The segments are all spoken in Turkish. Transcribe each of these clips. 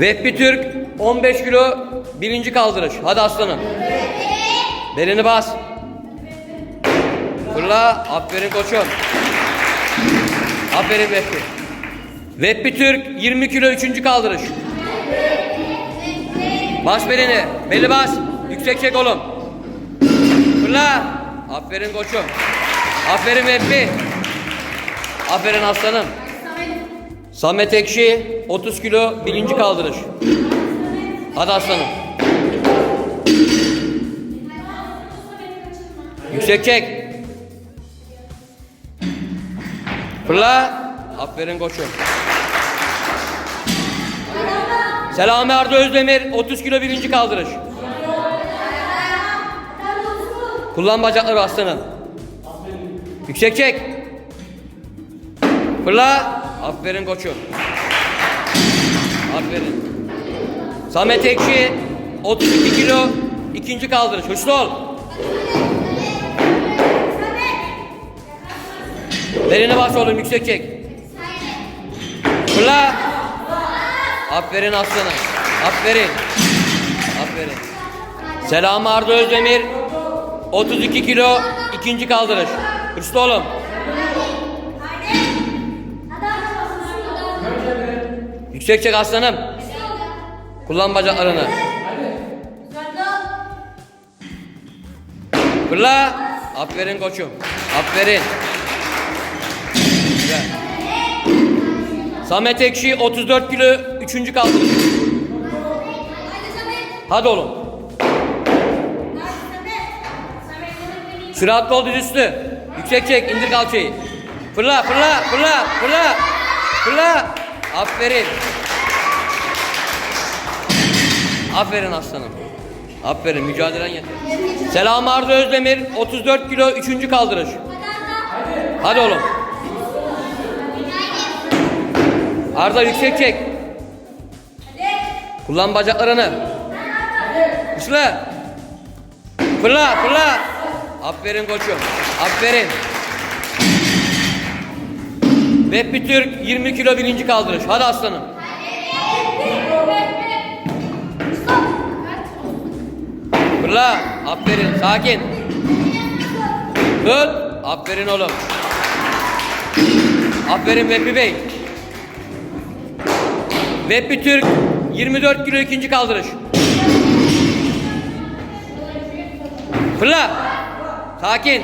Vehbi Türk 15 kilo birinci kaldırış. Hadi aslanım. Belini bas. Fırla. Aferin koçum. Aferin Vehbi. Vehbi Türk 20 kilo üçüncü kaldırış. Bas belini. Beli bas. Yüksek çek oğlum. Fırla. Aferin koçum. Aferin Vehbi. Aferin aslanım. Samet Ekşi 30 kilo birinci kaldırış. Hadi aslanım. Yüksek çek. Fırla. Aferin koçum. Selami Arda Özdemir 30 kilo birinci kaldırış. Kullan bacakları aslanım. Yüksek çek. Fırla. Aferin koçum. Aferin. Samet Ekşi 32 kilo ikinci kaldırış. Hırslı ol. Belini bas oğlum yüksek çek. Fırla. Aferin aslanım. Aferin. Aferin. Selam Arda Özdemir 32 kilo ikinci kaldırış. Hırslı oğlum. Yüksek çek aslanım. Kullan bacaklarını. Fırla. Aferin koçum. Aferin. Güzel. Samet Ekşi 34 kilo 3. kaldırış. Hadi oğlum. Süratli ol dizüstü. Yüksek çek, indir kalçayı. Fırla, fırla, fırla, fırla. Fırla. Aferin. Aferin aslanım. Aferin, mücadelen yeter. Selam Arda Özdemir, 34 kilo 3. kaldırış. Hadi oğlum. Arda yüksek çek. Kullan bacaklarını. Fırla. Fırla, fırla. Aferin koçum. Aferin. Vehbi Türk 20 kilo birinci kaldırış. Hadi aslanım. Fırla. Aferin. Sakin. Tut. Aferin oğlum. Aferin Vehbi Bey. Vehbi Türk 24 kilo ikinci kaldırış. Fırla. Sakin.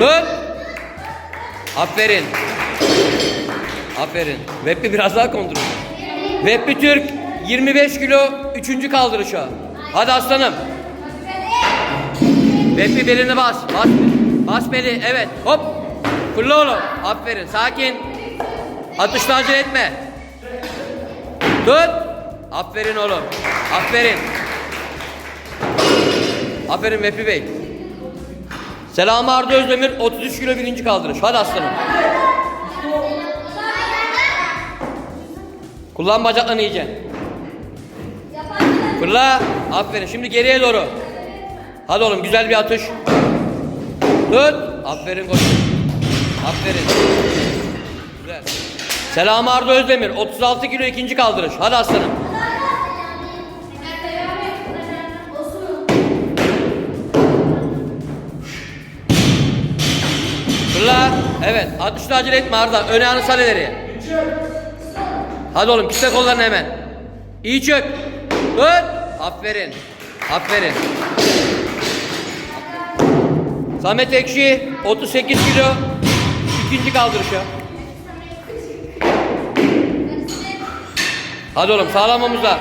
Tut. Aferin. Aferin. Vehbi biraz daha kontrol. Vehbi Türk 25 kilo üçüncü kaldırışa. Hadi aslanım. Vehbi belini bas. Bas. Bas beli. Evet. Hop. Fırla oğlum. Aferin. Sakin. Atışta acele etme. Tut. Aferin oğlum. Aferin. Aferin Vehbi Bey. Selam Arda Özdemir 33 kilo birinci kaldırış. Hadi aslanım. Kullan bacaklarını iyice. Fırla. Aferin. Şimdi geriye doğru. Hadi oğlum güzel bir atış. Tut. Aferin koçum. Aferin. Güzel. Selam Arda Özdemir 36 kilo ikinci kaldırış. Hadi aslanım. Evet. Atışta acele etme Arda. Öne yanı sal ileriye. Hadi oğlum kitle kollarını hemen. İyi çök. Tut. Aferin. Aferin. Samet Ekşi 38 kilo ikinci kaldırışa. Hadi oğlum sağlam omuzla.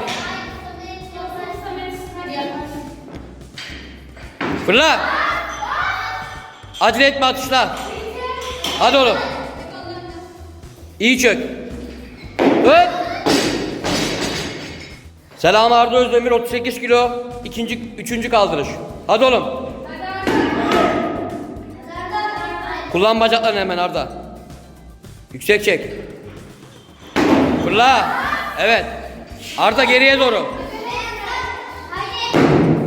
Fırla. Acele etme atışla. Hadi oğlum. İyi çök. Tut. Selam Arda Özdemir 38 kilo ikinci üçüncü kaldırış. Hadi oğlum. Kullan bacaklarını hemen Arda. Yüksek çek. Fırla. Evet. Arda geriye doğru.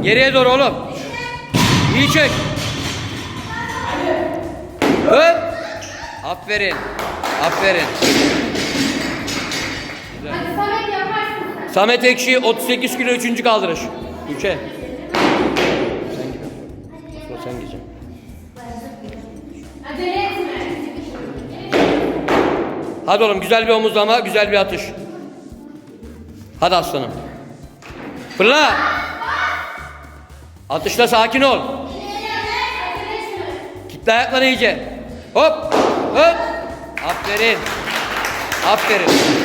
Geriye doğru oğlum. İyi çek. Öp. Aferin. Aferin. Güzel. Samet Ekşi 38 kilo 3. kaldırış. Üçe. Sen gir. Sonra sen gireceksin. Hadi oğlum güzel bir omuzlama, güzel bir atış. Hadi aslanım. Fırla. Atışta sakin ol. Kitle ayakları iyice. Hop. Hop. Aferin. Aferin.